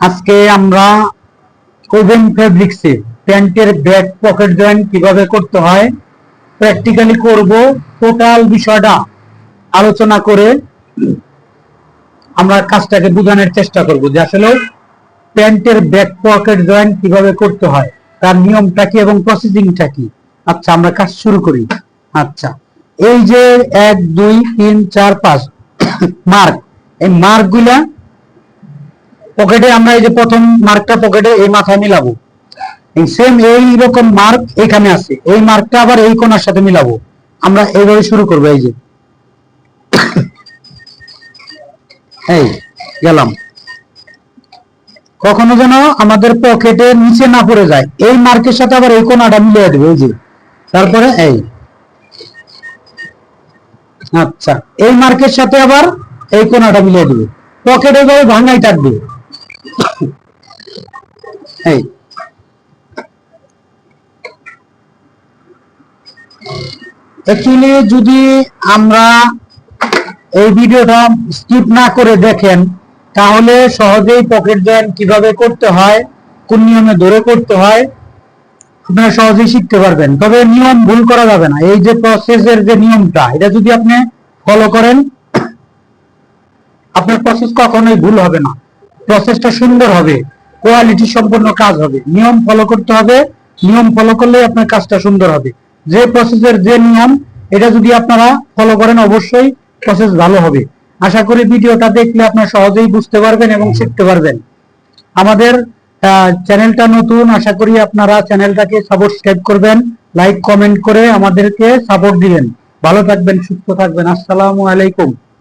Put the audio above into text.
আজকে আমরা কোভেন ফেব্রিক্সে প্যান্টের ব্যাক পকেট জয়েন্ট কীভাবে করতে হয় প্র্যাকটিক্যালি করব টোটাল বিষয়টা আলোচনা করে আমরা কাজটাকে বোঝানোর চেষ্টা করব যে আসলে প্যান্টের ব্যাক পকেট জয়েন্ট কীভাবে করতে হয়, তার নিয়মটা কি এবং প্রসেসিংটা কি। আচ্ছা আমরা কাজ শুরু করি। আচ্ছা এই যে এক, দুই, তিন, চার, পাঁচ মার্ক এই মার্কগুলা পকেটে আমরা এই যে প্রথম মার্কটা পকেটে এই মাথায় মিলাবো। সেম এই রকম মার্ক এখানে আছে। এই মার্কটা আবার এই কোণার সাথে মিলাবো। আমরা এইভাবে শুরু করব, এই যে। এই গেলাম। কখনো যেন আমাদের পকেটে নিচে না পড়ে যায়। এই মার্কের সাথে আবার এই কোণাটা মিলিয়ে দেবে, এই যে। তারপরে এই। আচ্ছা এই মার্কের সাথে আবার এই কোণাটা মিলিয়ে দেবে। পকেটে ভাবে ভাঙাই থাকবে। এই। অ্যাকচুয়ালি যদি আমরা এই ভিডিওটা স্কিপ না করে দেখেন, তাহলে সহজেই পকেট জয়েন্ট কীভাবে করতে হয়, কোন নিয়মে ধরে করতে হয়, আপনারা সহজেই শিখতে পারবেন। তবে নিয়ম ভুল করা যাবে না। এই যে প্রসেসের যে নিয়মটা, এটা যদি আপনি ফলো করেন, আপনার প্রসেস কখনোই ভুল হবে না। প্রসেসটা সুন্দর হবে কোয়ালিটি সম্পন্ন কাজ হবে। নিয়ম ফলো করতে হবে, নিয়ম ফলো করলে আপনার কাজটা সুন্দর হবে। যে প্রসেসের যে নিয়ম, এটা যদি আপনারা ফলো করেন, অবশ্যই প্রসেস ভালো হবে। আশা করি ভিডিওটা দেখলে আপনারা সহজেই বুঝতে পারবেন এবং শিখতে পারবেন। আমাদের চ্যানেলটা নতুন, আশা করি আপনারা চ্যানেলটাকে সাবস্ক্রাইব করবেন লাইক কমেন্ট করে আমাদেরকে সাপোর্ট দিবেন। ভালো থাকবেন, সুস্থ থাকবেন। আসসালামু আলাইকুম।